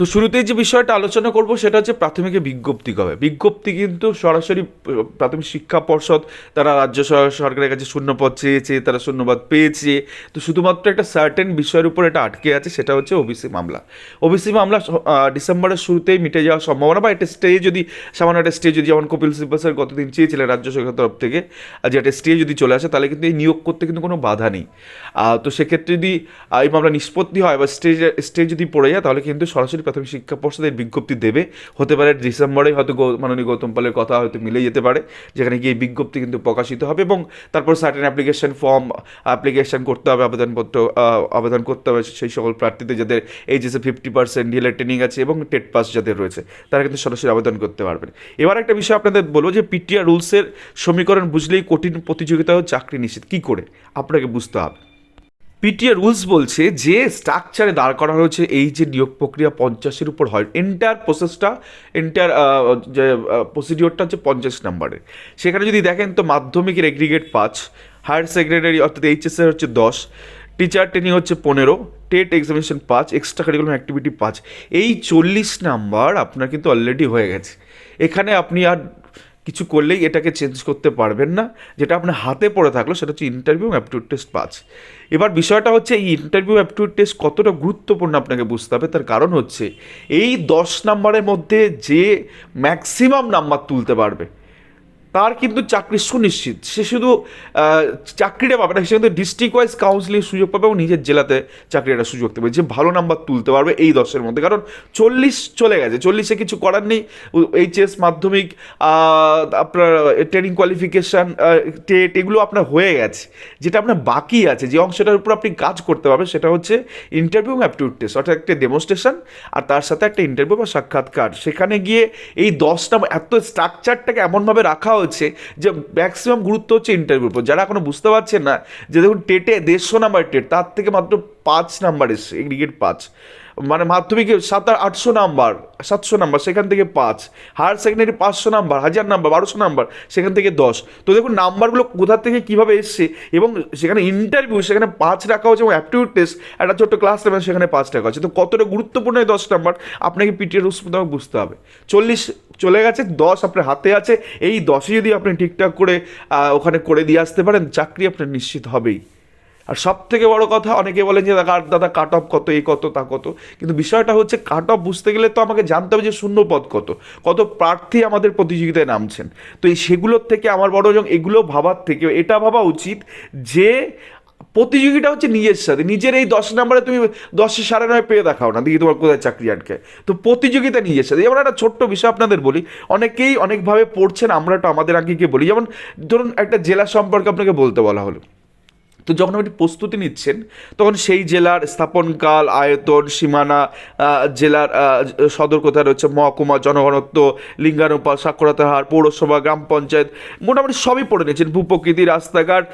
তো শুরুতেই যে বিষয়টা আলোচনা করব, সেটা হচ্ছে প্রাথমিকে বিজ্ঞপ্তি কবে? বিজ্ঞপ্তি কিন্তু সরাসরি, প্রাথমিক শিক্ষা পর্ষদ, তারা রাজ্য সরকারের কাছে শূন্যপদ চেয়েছে, তারা শূন্যপদ পেয়েছে। তো শুধুমাত্র একটা সার্টেন বিষয়ের উপর এটা আটকে আছে, সেটা হচ্ছে ওবিসি মামলা। ওবিসি মামলা ডিসেম্বরের শুরুতেই মিটে যাওয়ার সম্ভাবনা, বা একটা স্টে যদি, সামান্য একটা স্টে যদি, যেমন কপিল সিব্বল স্যার গতদিন চেয়েছিলেন রাজ্য সরকারের তরফ থেকে, আর যে একটা স্টে যদি চলে আসে, তাহলে কিন্তু এই নিয়োগ করতে কিন্তু কোনো বাধা নেই। তো সেক্ষেত্রে যদি এই মামলা নিষ্পত্তি হয়, বা স্টে স্টে যদি পড়ে যায়, তাহলে কিন্তু সরাসরি প্রাথমিক শিক্ষা পর্ষদের বিজ্ঞপ্তি দেবে। হতে পারে ডিসেম্বরে হয়তো মাননীয় গৌতম পালের কথা হয়তো মিলে যেতে পারে, যেখানে গিয়ে বিজ্ঞপ্তি কিন্তু প্রকাশিত হবে এবং তারপর সার্টেন অ্যাপ্লিকেশন ফর্ম অ্যাপ্লিকেশন করতে হবে, আবেদনপত্র আবেদন করতে হবে সেই সকল প্রার্থীদের যাদের এইচএসে fifty percent D El Ed training আছে এবং টেট পাস যাদের রয়েছে, তারা কিন্তু সরাসরি আবেদন করতে পারবেন। এবার একটা বিষয় আপনাদের বলব যে পিটিআর রুলসের সমীকরণ বুঝলেই কঠিন প্রতিযোগিতা ও চাকরি নিশ্চিত, কী করে? আপনাকে বুঝতে হবে। পিটিএ রুলস বলছে যে স্ট্রাকচারে দাঁড় করা হয়েছে এই যে নিয়োগ প্রক্রিয়া পঞ্চাশের উপর হয়। এন্টায়ার প্রসেসটা এন্টায়ার যে প্রসিডিওরটা হচ্ছে পঞ্চাশ নাম্বারের সেখানে যদি দেখেন তো মাধ্যমিকের এগ্রিগেট পাঁচ হায়ার সেকেন্ডারি অর্থাৎ এইচএসের হচ্ছে দশ টিচার ট্রেনিং হচ্ছে পনেরো, টেট এক্সামিনেশন পাঁচ এক্সট্রা কারিকুলাম অ্যাক্টিভিটি পাঁচ। এই চল্লিশ নাম্বার আপনার কিন্তু অলরেডি হয়ে গেছে। এখানে আপনি আর কিছু করলেই এটাকে চেঞ্জ করতে পারবেন না। যেটা আপনার হাতে পড়ে থাকল সেটা হচ্ছে ইন্টারভিউ অ্যাপটিউড টেস্ট পাঁচ এবার বিষয়টা হচ্ছে এই ইন্টারভিউ অ্যাপটিউড টেস্ট কতটা গুরুত্বপূর্ণ আপনাকে বুঝতে হবে? তার কারণ হচ্ছে এই দশ নাম্বারের মধ্যে যে ম্যাক্সিমাম নাম্বার তুলতে পারবে তার কিন্তু চাকরি সুনিশ্চিত। সে শুধু চাকরিটা পাবে না, সে কিন্তু ডিস্ট্রিক্ট ওয়াইজ কাউন্সিলিং সুযোগ পাবে এবং নিজের জেলাতে চাকরির একটা সুযোগ দেবে। যে ভালো নাম্বার তুলতে পারবে এই দশের মধ্যে। কারণ চল্লিশ চলে গেছে, চল্লিশে কিছু করার নেই। এইচএস মাধ্যমিক আপনার ট্রেনিং কোয়ালিফিকেশান টেট এগুলো আপনার হয়ে গেছে। যেটা আপনার বাকি আছে, যে অংশটার উপর আপনি কাজ করতে পারবেন, সেটা হচ্ছে ইন্টারভিউ এবং অ্যাপটিউড টেস্ট অর্থাৎ একটা ডেমনস্ট্রেশন আর তার সাথে একটা ইন্টারভিউ বা সাক্ষাৎকার। সেখানে গিয়ে এই দশটা এত স্ট্রাকচারটাকে এমনভাবে রাখা হচ্ছে যে ম্যাক্সিমাম গুরুত্ব হচ্ছে ইন্টারভিউর উপর। যারা এখনও বুঝতে পারছেন না যে দেখুন টেটে দেড়শো নাম্বার টেট, তার থেকে মাত্র পাঁচ নাম্বার এসছে এগ্রিগেট পাঁচ। মানে মাধ্যমিকে সাত আটশো নাম্বার, সাতশো নাম্বার, সেখান থেকে পাঁচ। হায়ার সেকেন্ডারি পাঁচশো নাম্বার, হাজার নাম্বার, বারোশো নাম্বার, সেখান থেকে দশ। তো দেখুন নাম্বারগুলো কোথা থেকে কীভাবে এসছে এবং সেখানে ইন্টারভিউ সেখানে পাঁচ রাখা হচ্ছে এবং অ্যাপটিউড টেস্ট একটা ছোট্ট ক্লাস নেবেন, সেখানে পাঁচ রাখা হচ্ছে তো কতটা গুরুত্বপূর্ণ এই দশ নাম্বার, আপনাকে পিটিএর রুলস বুঝতে হবে। চল্লিশ চলে গেছে, দশ আপনার হাতে আছে, এই দশে যদি আপনি ঠিকঠাক করে ওখানে করে দিয়ে আসতে পারেন, চাকরি আপনার নিশ্চিত হবেই। আর সব থেকে বড় কথা, অনেকে বলেন যে, দাদা দাদা কাট অফ কত, এই কত, তা কত? কিন্তু বিষয়টা হচ্ছে কাট অফ বুঝতে গেলে তো আমাকে জানতে হবে যে, শূন্য পদ কত। কত প্রার্থী আমাদের প্রতিযোগিতায় নামছেন। তো এই সেগুলোর থেকে আমার বড় এগুলো ভাবার থেকে, এটা ভাবা উচিত যে প্রতিযোগিতা হচ্ছে নিজের সাথে। নিজের এই দশ নম্বরে তুমি দশে সাড়ে নয় পেয়ে দেখাও না। দেখি তোমার কোথায় চাকরি আটকে। তো প্রতিযোগিতা নিজের সাথে। যেমন একটা ছোট্ট বিষয় আপনাদের বলি, অনেকেই অনেকভাবে পড়ছেন আমরা তো আমাদের আগে গিয়ে বলি। যেমন ধরুন একটা জেলা সম্পর্কে আপনাকে বলতে বলা হলো। তো যখন আপনি প্রস্তুতি নিচ্ছেন, তখন সেই জেলার স্থাপনকাল, আয়তন, সীমানা জেলার সদর কোথায় রয়েছে, মহকুমা জনঘনত্ব লিঙ্গানুপাত, সাক্ষরতার হার, পৌরসভা, গ্রাম পঞ্চায়েত, মোটামুটি সবই পড়ে নিয়েছেন। ভূপ্রকৃতি, রাস্তাঘাট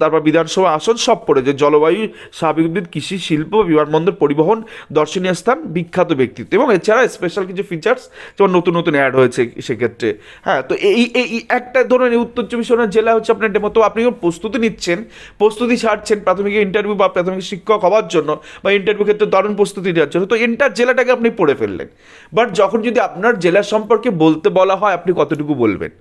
তারপর বিধানসভা আসন সব পড়েছে জলবায়ু, স্বাভাবিক উদ্ভিদ, কৃষি, শিল্প, বিমানবন্দর, পরিবহন, দর্শনীয় স্থান, বিখ্যাত ব্যক্তিত্ব এবং এছাড়া স্পেশাল কিছু ফিচার্স যেমন নতুন নতুন অ্যাড হয়েছে সেক্ষেত্রে। হ্যাঁ তো এই এই একটা ধরুন এই উত্তর চব্বিশ পরগনা জেলা হচ্ছে আপনার ডেমো। তো আপনি প্রস্তুতি নিচ্ছেন প্রস্তুতি ছাড়ছেন প্রাথমিক ইন্টারভিউ বা প্রাথমিক শিক্ষক হওয়ার জন্য বা ইন্টারভিউ ক্ষেত্রে দারুণ প্রস্তুতি নেওয়ার জন্য। তো এন্টার জেলাটাকে আপনি পড়ে ফেললেন। বাট যখন যদি আপনার জেলা সম্পর্কে বলতে বলা হয়, আপনি কতটুকু বলবেন?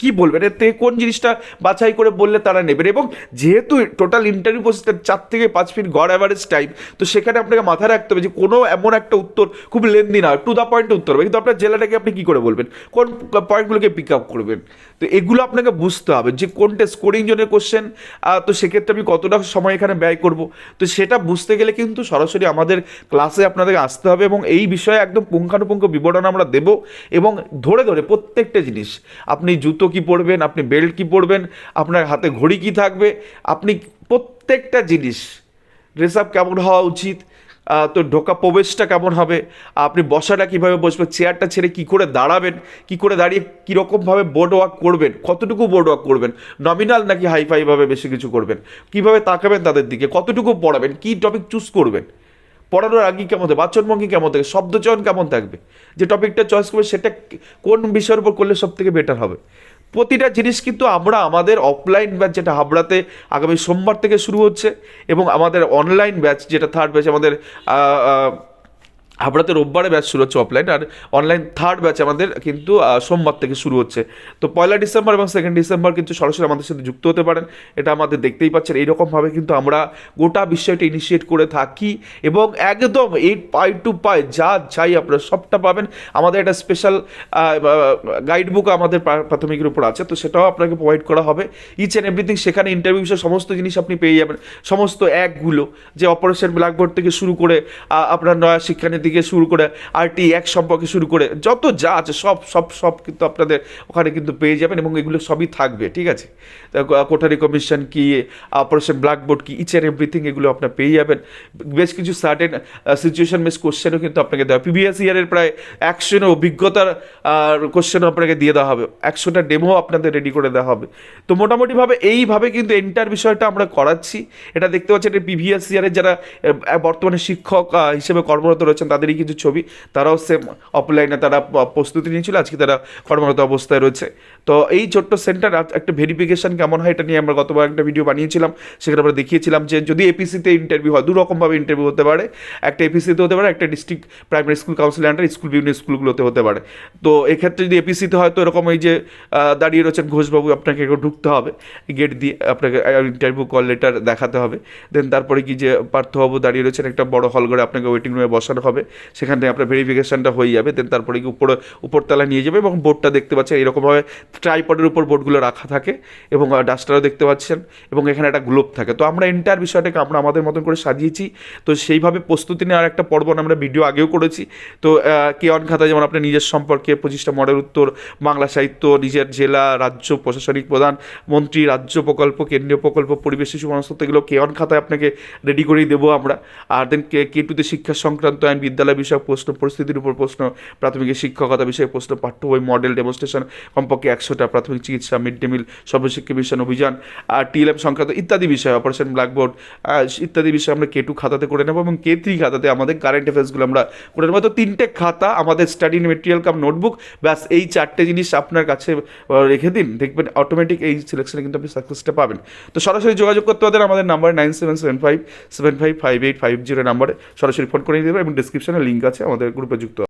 কি বলবেন এর থেকে কোন জিনিসটা বাছাই করে বললে তারা নেবেন এবং যেহেতু টোটাল ইন্টারভিউ প্রসেসটা চার থেকে পাঁচ মিনিট গড় অ্যাভারেজ টাইম তো সেখানে আপনাকে মাথায় রাখতে হবে যে কোনো এমন একটা উত্তর খুব লেন্দি না টু দ্য পয়েন্টে উত্তর হবে। কিন্তু আপনার জেলাটাকে আপনি কী করে বলবেন? কোন পয়েন্টগুলোকে পিক আপ করবেন? তো এগুলো আপনাকে বুঝতে হবে যে কোনটা স্কোরিং জোনের কোশ্চেন তো সেক্ষেত্রে আমি কতটা সময় এখানে ব্যয় করব? তো সেটা বুঝতে গেলে কিন্তু সরাসরি আমাদের ক্লাসে আপনাদেরকে আসতে হবে এবং এই বিষয়ে একদম পুঙ্খানুপুঙ্খ বিবরণ আমরা দেব এবং ধরে ধরে প্রত্যেকটা জিনিস, আপনি জুতো কি পরবেন আপনি বেল্ট কি পরবেন আপনার হাতে ঘড়ি কি থাকবে, আপনি প্রত্যেকটা জিনিস ড্রেস আপ কেমন হওয়া উচিত তো ঢোকা প্রবেশটা কেমন হবে, আপনি বসাটা কীভাবে বসবেন চেয়ারটা ছেড়ে কী করে দাঁড়াবেন, কী করে দাঁড়িয়ে কীরকমভাবে বোর্ড ওয়াক করবেন, কতটুকু বোর্ড ওয়াক করবেন নমিনাল নাকি হাইফাইভাবে বেশি কিছু করবেন, কীভাবে তাকাবেন তাদের দিকে, কতটুকু পড়াবেন, কী টপিক চুজ করবেন, পড়ানোর আগে কেমন থাকবে বাচনভঙ্গি কেমন থাকবে শব্দচয়ন কেমন থাকবে, যে টপিকটা চয়েস করবে, সেটা কোন বিষয়ের উপর করলে সব থেকে বেটার হবে। প্রতিটা জিনিস কিন্তু আমরা আমাদের অফলাইন ব্যাচ যেটা হাবড়াতে আগামী সোমবার থেকে শুরু হচ্ছে, এবং আমাদের অনলাইন ব্যাচ যেটা থার্ড ব্যাচ আমাদের হাবড়াতে রোববারে ব্যাচ শুরু হচ্ছে অফলাইন আর অনলাইন থার্ড ব্যাচ আমাদের কিন্তু সোমবার থেকে শুরু হচ্ছে। তো পয়লা ডিসেম্বর এবং সেকেন্ড ডিসেম্বর কিন্তু সরাসরি আমাদের সাথে যুক্ত হতে পারেন। এটা আমাদের দেখতেই পাচ্ছেন। এইরকমভাবে কিন্তু আমরা গোটা বিষয়টা ইনিশিয়েট করে থাকি এবং একদম এই পাই টু পাই যা চাই আপনারা সবটা পাবেন। আমাদের একটা স্পেশাল গাইড বুক আমাদের প্রাথমিকের উপর আছে। তো সেটাও আপনাকে প্রোভাইড করা হবে। ইচ অ্যান্ড এভরিথিং সেখানে ইন্টারভিউ সমস্ত জিনিস আপনি পেয়ে যাবেন। সমস্ত অ্যাকগুলো যে অপারেশন ব্ল্যাকবোর্ড থেকে শুরু করে আপনার নয়া শিক্ষানীতি থেকে শুরু করে আরটি এক সম্পর্কে শুরু করে যত যা আছে সব সব সব কিন্তু আপনাদের ওখানে কিন্তু পেয়ে যাবেন এবং এগুলো সবই থাকবে, ঠিক আছে? কোঠারি কমিশন কি, অপারেশন ব্ল্যাকবোর্ড কি ইচ অ্যান্ড এভরিথিং এগুলো আপনার পেয়ে যাবেন। বেশ কিছু সার্টেন সিচুয়েশন বেস কোশ্চেনও কিন্তু আপনাকে দেওয়া প্রিভিয়াস ইয়ারের প্রায় একশোর অভিজ্ঞতার কোশ্চেনও আপনাকে দিয়ে দেওয়া হবে। একশোটা ডেমো আপনাদের রেডি করে দেওয়া হবে। তো মোটামুটিভাবে এইভাবে কিন্তু এন্টার বিষয়টা আমরা করাচ্ছি। এটা দেখতে পাচ্ছি এটা প্রিভিয়াস ইয়ারের যারা বর্তমানে শিক্ষক হিসেবে কর্মরত রয়েছেন তাদেরই কিছু ছবি। তারাও সেম অফলাইনে তারা প্রস্তুতি নিয়েছিল, আজকে তারা কর্মরত অবস্থায় রয়েছে। তো এই ছোট্ট সেন্টার একটা ভেরিফিকেশন কেমন হয় এটা নিয়ে আমরা গতবার একটা ভিডিও বানিয়েছিলাম, সেখানে আমরা দেখিয়েছিলাম যে যদি এপিসিতে ইন্টারভিউ হয় দু রকমভাবে ইন্টারভিউ হতে পারে, একটা এপিসিতে হতে পারে, একটা district primary school council under school বিভিন্ন স্কুলগুলোতে হতে পারে। তো এক্ষেত্রে যদি এপিসিতে হয়, তো এরকম এই যে দাঁড়িয়ে রয়েছেন ঘোষবাবু, আপনাকে ঢুকতে হবে। গেট দিয়ে আপনাকে ইন্টারভিউ কল লেটার দেখাতে হবে। দেন তারপরে কি যে পার্থবাবু দাঁড়িয়ে রয়েছেন একটা বড় হল ঘরে, আপনাকে ওয়েটিং রুমে বসানো হবে। সেখানে আপনার ভেরিফিকেশনটা হয়ে যাবে দেন তারপরে কি উপরে, উপরতলায় নিয়ে যাবে এবং বোর্ডটা দেখতে পাচ্ছেন, এরকমভাবে ট্রাইপডের উপর বোর্ডগুলো রাখা থাকে এবং ডাস্টারও দেখতে পাচ্ছেন এবং এখানে একটা গ্লোব থাকে। তো আমরা এন্টার বিষয়টাকে আমরা আমাদের মতন করে সাজিয়েছি। তো সেইভাবে প্রস্তুতি নেওয়ার একটা পর্ব আমরা ভিডিও আগেও করেছি। তো কে অন খাতা যেমন আপনার নিজের সম্পর্কে, পঁচিশটা মডেল উত্তর, বাংলা সাহিত্য, নিজের জেলা, রাজ্য, প্রশাসনিক প্রধান, মন্ত্রী, রাজ্য প্রকল্প, কেন্দ্রীয় প্রকল্প, পরিবেশ, শিশু মনস্তত্ব এগুলো কে অন খাতায় আপনাকে রেডি করেই দেবো আমরা। আর দেন কে কে টুতে শিক্ষা সংক্রান্ত আইন বিদ্যালয় বিষয়ক প্রশ্ন, পরিস্থিতির উপর প্রশ্ন, প্রাথমিক শিক্ষকতা বিষয়ে প্রশ্ন, পাঠ্য বই মডেল ডেমনস্ট্রেশন কমপক্ষে একশোটা প্রাথমিক চিকিৎসা mid day meal Sarvashiksha mission অভিযান আর টিএলএম সংক্রান্ত ইত্যাদি বিষয় অপারেশন ব্ল্যাকবোর্ড ইত্যাদি বিষয় আমরা কে টু খাতাতে করে নেব এবং কে থ্রি খাতাতে আমাদের কারেন্ট অ্যাফেয়ার্সগুলো আমরা করে নেব। তো তিনটে খাতা আমাদের স্টাডি মেটেরিয়াল কাম নোটবুক ব্যাস এই চারটে জিনিস আপনার কাছে রেখে দিন। দেখবেন অটোমেটিক এই সিলেকশনে কিন্তু আপনি সাকসেসটা পাবেন। তো সরাসরি যোগাযোগ করতে পারেন আমাদের number nine seven seven five seven five five eight five zero নাম্বারে সরাসরি ফোন করে নিতে দেবেন এবং ডিসক্রিপশনে লিঙ্ক আছে আমাদের গ্রুপে যুক্ত